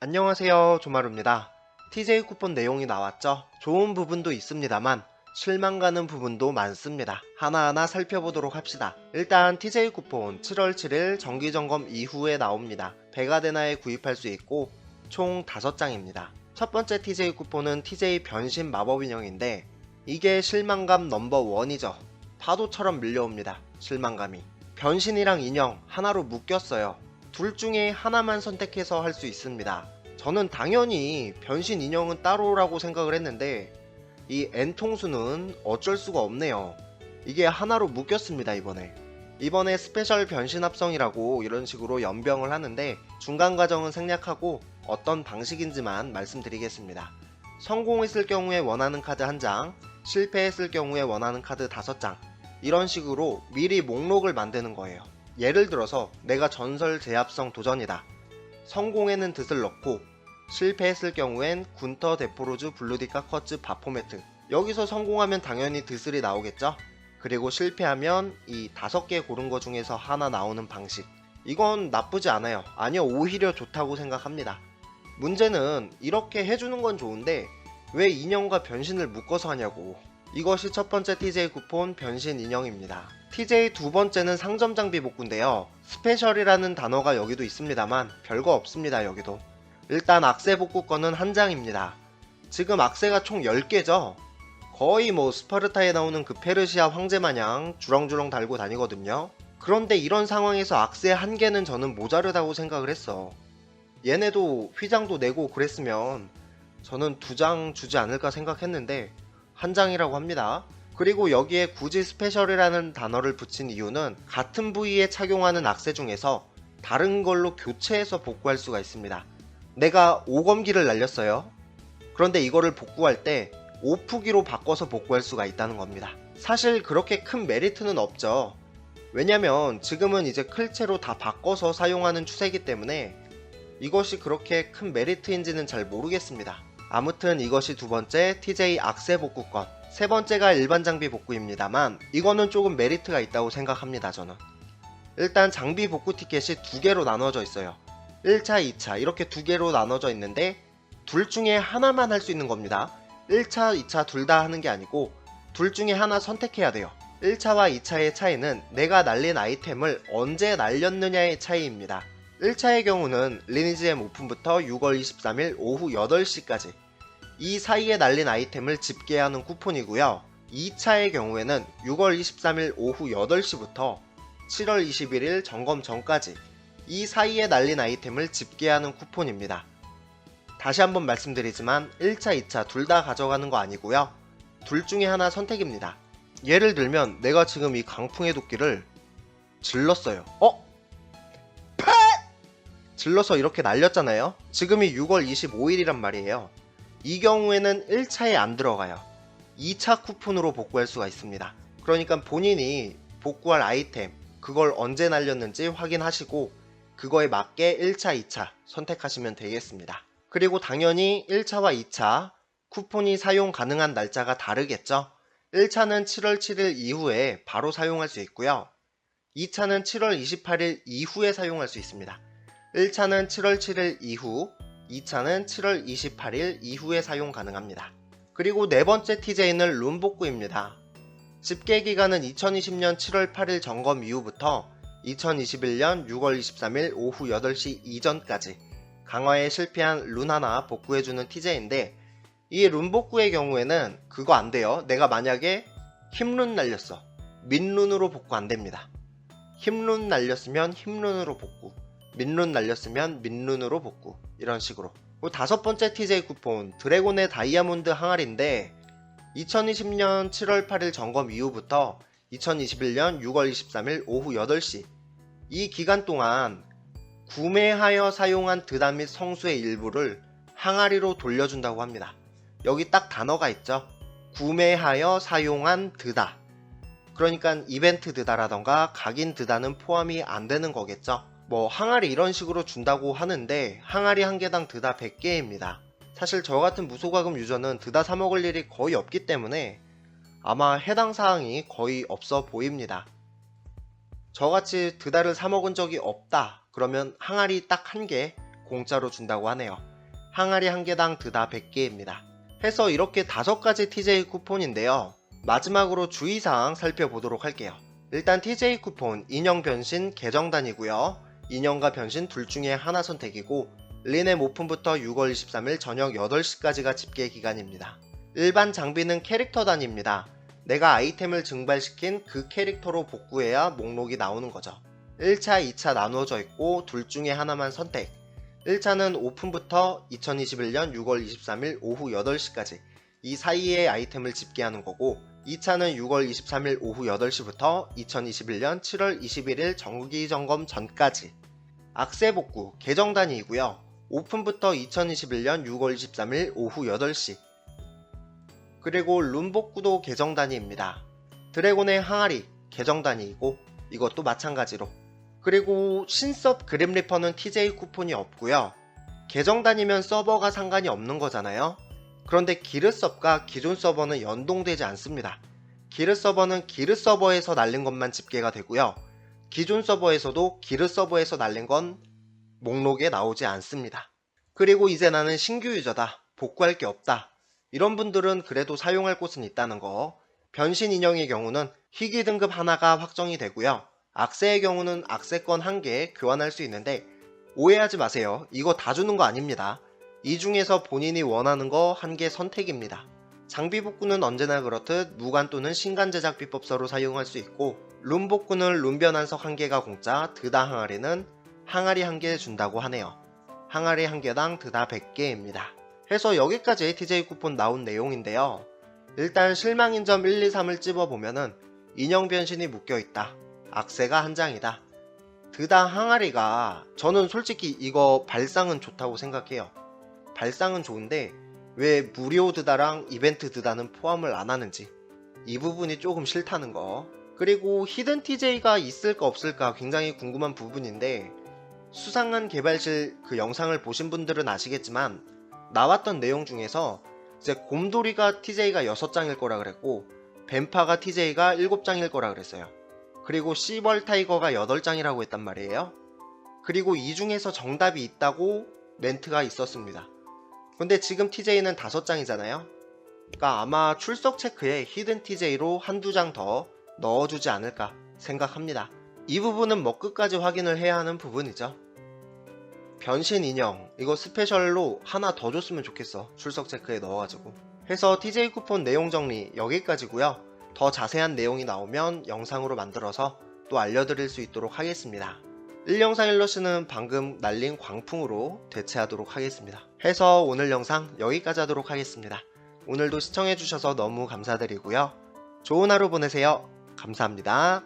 안녕하세요 조마루입니다. TJ 쿠폰 내용이 나왔죠? 좋은 부분도 있습니다만 실망 가는 부분도 많습니다. 하나하나 살펴보도록 합시다. 일단 TJ 쿠폰 7월 7일 정기점검 이후에 나옵니다. 베가데나에 구입할 수 있고 총 5장입니다. 첫 번째 TJ 쿠폰은 TJ 변신 마법 인형인데 이게 실망감 넘버 원이죠. 파도처럼 밀려옵니다. 실망감이. 변신이랑 인형 하나로 묶였어요. 둘 중에 하나만 선택해서 할 수 있습니다. 저는 당연히 변신 인형은 따로라고 생각을 했는데 이 N통수는 어쩔 수가 없네요. 이게 하나로 묶였습니다, 이번에. 이번에 스페셜 변신 합성이라고 이런 식으로 연병을 하는데 중간 과정은 생략하고 어떤 방식인지만 말씀드리겠습니다. 성공했을 경우에 원하는 카드 1장, 실패했을 경우에 원하는 카드 5장, 이런 식으로 미리 목록을 만드는 거예요. 예를 들어서 내가 전설 제압성 도전이다. 성공에는 듯을 넣고 실패했을 경우엔 군터 데포로즈 블루디카 커츠 바포메트 여기서 성공하면 당연히 드슬이 나오겠죠? 그리고 실패하면 이 다섯 개 고른 거 중에서 하나 나오는 방식 이건 나쁘지 않아요 아니요 오히려 좋다고 생각합니다 문제는 이렇게 해주는 건 좋은데 왜 인형과 변신을 묶어서 하냐고 이것이 첫 번째 TJ 쿠폰 변신 인형입니다. TJ 두 번째는 상점 장비 복구인데요. 스페셜이라는 단어가 여기도 있습니다만 별거 없습니다 여기도. 일단 악세 복구권은 한 장입니다. 지금 악세가 총 10개죠? 거의 뭐 스파르타에 나오는 그 페르시아 황제 마냥 주렁주렁 달고 다니거든요. 그런데 이런 상황에서 악세 한 개는 저는 모자르다고 생각을 했어. 얘네도 휘장도 내고 그랬으면 저는 두 장 주지 않을까 생각했는데 한 장이라고 합니다. 그리고 여기에 굳이 스페셜이라는 단어를 붙인 이유는 같은 부위에 착용하는 악세 중에서 다른 걸로 교체해서 복구할 수가 있습니다. 내가 오검기를 날렸어요. 그런데 이거를 복구할 때 오프기로 바꿔서 복구할 수가 있다는 겁니다. 사실 그렇게 큰 메리트는 없죠. 왜냐면 지금은 이제 클체로 다 바꿔서 사용하는 추세이기 때문에 이것이 그렇게 큰 메리트인지는 잘 모르겠습니다. 아무튼 이것이 두 번째 TJ 악세 복구권. 세 번째가 일반 장비 복구입니다만 이거는 조금 메리트가 있다고 생각합니다 저는. 일단 장비 복구 티켓이 두 개로 나눠져 있어요. 1차, 2차 이렇게 두 개로 나눠져 있는데 둘 중에 하나만 할 수 있는 겁니다. 1차, 2차 둘 다 하는 게 아니고 둘 중에 하나 선택해야 돼요. 1차와 2차의 차이는 내가 날린 아이템을 언제 날렸느냐의 차이입니다. 1차의 경우는 리니지엠 오픈부터 6월 23일 오후 8시까지 이 사이에 날린 아이템을 집계하는 쿠폰이고요. 2차의 경우에는 6월 23일 오후 8시부터 7월 21일 점검 전까지 이 사이에 날린 아이템을 집계하는 쿠폰입니다. 다시 한번 말씀드리지만 1차, 2차 둘 다 가져가는 거 아니고요. 둘 중에 하나 선택입니다. 예를 들면 내가 지금 이 강풍의 도끼를 질렀어요. 어? 질러서 이렇게 날렸잖아요. 지금이 6월 25일이란 말이에요. 이 경우에는 1차에 안 들어가요. 2차 쿠폰으로 복구할 수가 있습니다. 그러니까 본인이 복구할 아이템, 그걸 언제 날렸는지 확인하시고 그거에 맞게 1차, 2차 선택하시면 되겠습니다. 그리고 당연히 1차와 2차 쿠폰이 사용 가능한 날짜가 다르겠죠? 1차는 7월 7일 이후에 바로 사용할 수 있고요. 2차는 7월 28일 이후에 사용할 수 있습니다. 1차는 7월 7일 이후, 2차는 7월 28일 이후에 사용 가능합니다. 그리고 네 번째 TJ는 룸복구입니다. 집계 기간은 2020년 7월 8일 점검 이후부터 2021년 6월 23일 오후 8시 이전까지 강화에 실패한 룬 하나 복구해주는 TJ인데 이 룬 복구의 경우에는 그거 안 돼요. 내가 만약에 힘룬 날렸어. 민룬으로 복구 안 됩니다. 힘룬 날렸으면 힘룬으로 복구. 민룬 날렸으면 민룬으로 복구 이런 식으로 다섯 번째 TJ 쿠폰 드래곤의 다이아몬드 항아리인데 2020년 7월 8일 점검 이후부터 2021년 6월 23일 오후 8시 이 기간 동안 구매하여 사용한 드다 및 성수의 일부를 항아리로 돌려준다고 합니다. 여기 딱 단어가 있죠. 구매하여 사용한 드다. 그러니까 이벤트 드다라던가 각인 드다는 포함이 안 되는 거겠죠. 뭐 항아리 이런 식으로 준다고 하는데 항아리 한 개당 드다 100개입니다. 사실 저 같은 무소가금 유저는 드다 사 먹을 일이 거의 없기 때문에 아마 해당 사항이 거의 없어 보입니다. 저같이 드다를 사 먹은 적이 없다 그러면 항아리 딱 한 개 공짜로 준다고 하네요. 항아리 한 개당 드다 100개입니다. 해서 이렇게 다섯 가지 TJ 쿠폰인데요. 마지막으로 주의사항 살펴보도록 할게요. 일단 TJ 쿠폰 인형 변신 계정단이고요. 인형과 변신 둘 중에 하나 선택이고 리넴 오픈부터 6월 23일 저녁 8시까지가 집계 기간입니다. 일반 장비는 캐릭터 단입니다. 내가 아이템을 증발시킨 그 캐릭터로 복구해야 목록이 나오는 거죠. 1차, 2차 나누어져 있고 둘 중에 하나만 선택. 1차는 오픈부터 2021년 6월 23일 오후 8시까지 이 사이에 아이템을 집계하는 거고 2차는 6월 23일 오후 8시부터 2021년 7월 21일 정기 점검 전까지 악세 복구 계정단위이고요. 오픈부터 2021년 6월 23일 오후 8시 그리고 룸 복구도 계정단위입니다. 드래곤의 항아리 계정단위이고 이것도 마찬가지로 그리고 신섭 그램리퍼는 TJ 쿠폰이 없고요. 계정 단위면 서버가 상관이 없는 거잖아요. 그런데 기르 서버가 기존 서버는 연동되지 않습니다. 기르 서버는 기르 서버에서 날린 것만 집계가 되고요. 기존 서버에서도 기르 서버에서 날린 건 목록에 나오지 않습니다. 그리고 이제 나는 신규 유저다. 복구할 게 없다. 이런 분들은 그래도 사용할 곳은 있다는 거. 변신 인형의 경우는 희귀 등급 하나가 확정이 되고요. 악세의 경우는 악세권 한개 교환할 수 있는데 오해하지 마세요. 이거 다 주는 거 아닙니다. 이 중에서 본인이 원하는 거 한 개 선택입니다. 장비 복구는 언제나 그렇듯 무관 또는 신간 제작 비법서로 사용할 수 있고 룸 복구는 룸 변환석 한 개가 공짜, 드다 항아리는 항아리 한 개 준다고 하네요. 항아리 한 개당 드다 100개입니다. 해서 여기까지 TJ 쿠폰 나온 내용인데요. 일단 실망인 점 1, 2, 3을 찝어보면은 인형 변신이 묶여있다. 악세가 한 장이다. 드다 항아리가 저는 솔직히 이거 발상은 좋다고 생각해요. 발상은 좋은데 왜 무료 드다랑 이벤트 드다는 포함을 안 하는지 이 부분이 조금 싫다는 거. 그리고 히든 TJ가 있을까 없을까 굉장히 궁금한 부분인데 수상한 개발실 그 영상을 보신 분들은 아시겠지만 나왔던 내용 중에서 이제 곰돌이가 TJ가 6장일 거라 그랬고 뱀파가 TJ가 7장일 거라 그랬어요. 그리고 시벌 타이거가 8장이라고 했단 말이에요. 그리고 이 중에서 정답이 있다고 멘트가 있었습니다. 근데 지금 TJ는 5장이잖아요. 그러니까 아마 출석 체크에 히든 TJ로 한두 장 더 넣어주지 않을까 생각합니다. 이 부분은 뭐 끝까지 확인을 해야 하는 부분이죠. 변신 인형 이거 스페셜로 하나 더 줬으면 좋겠어. 출석 체크에 넣어가지고. 해서 TJ 쿠폰 내용 정리 여기까지고요. 더 자세한 내용이 나오면 영상으로 만들어서 또 알려드릴 수 있도록 하겠습니다. 1영상 1러시는 방금 날린 광풍으로 대체하도록 하겠습니다. 해서 오늘 영상 여기까지 하도록 하겠습니다. 오늘도 시청해주셔서 너무 감사드리고요. 좋은 하루 보내세요. 감사합니다.